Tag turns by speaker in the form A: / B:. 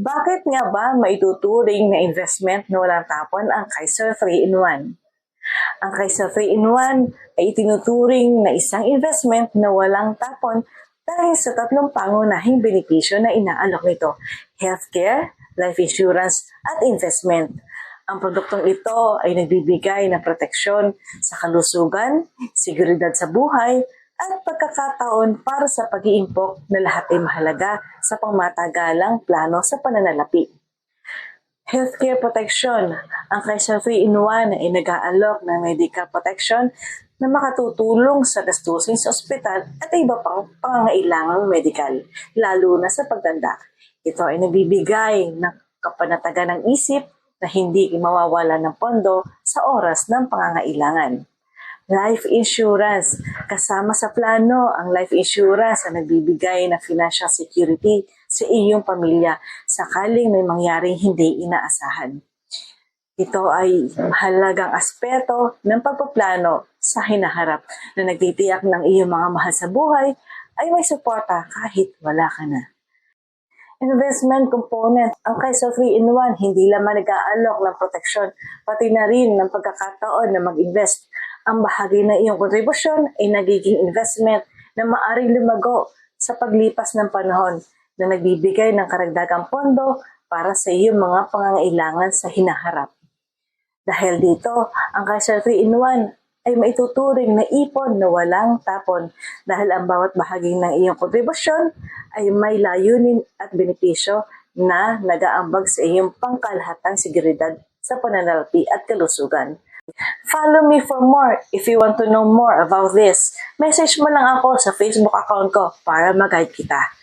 A: Bakit nga ba maituturing na investment na walang tapon ang Kaiser 3-in-1? Ang Kaiser 3-in-1 ay itinuturing na isang investment na walang tapon dahil sa tatlong pangunahing benepisyo na inaalok nito, healthcare, life insurance, at investment. Ang produktong ito ay nagbibigay ng proteksyon sa kalusugan, seguridad sa buhay, at pagkakataon para sa pag-iimpok na lahat ay mahalaga sa pangmatagalang plano sa pananalapi. Healthcare protection. Ang Kaiser 3-in-1 ay nag-aalok ng medical protection na makatutulong sa gastusin sa ospital at iba pang pangangailangang medical, lalo na sa pagtanda. Ito ay nagbibigay ng kapanatagan ng isip na hindi mawawala ng pondo sa oras ng pangangailangan. Life insurance. Kasama sa plano ang life insurance na nagbibigay ng financial security sa iyong pamilya sakaling may mangyaring hindi inaasahan. Ito ay mahalagang aspeto ng pagpaplano sa hinaharap na nagtitiyak ng iyong mga mahal sa buhay ay may suporta kahit wala ka na. Investment component. Ang Kaiser 3-in-1 hindi lamang nag-aalok ng proteksyon, pati na rin ng pagkakataon na mag-invest. Ang bahagi ng iyong kontribusyon ay nagiging investment na maaring lumago sa paglipas ng panahon na nagbibigay ng karagdagang pondo para sa iyong mga pangangailangan sa hinaharap. Dahil dito, ang Kaiser 3-in-1 ay maituturing na ipon na walang tapon dahil ang bawat bahagi ng iyong kontribusyon ay may layunin at benepisyo na nagaambag sa iyong pangkalahatang seguridad sa pananalapi at kalusugan. Follow me for more if you want to know more about this. Message mo lang ako sa Facebook account ko para mag-guide kita.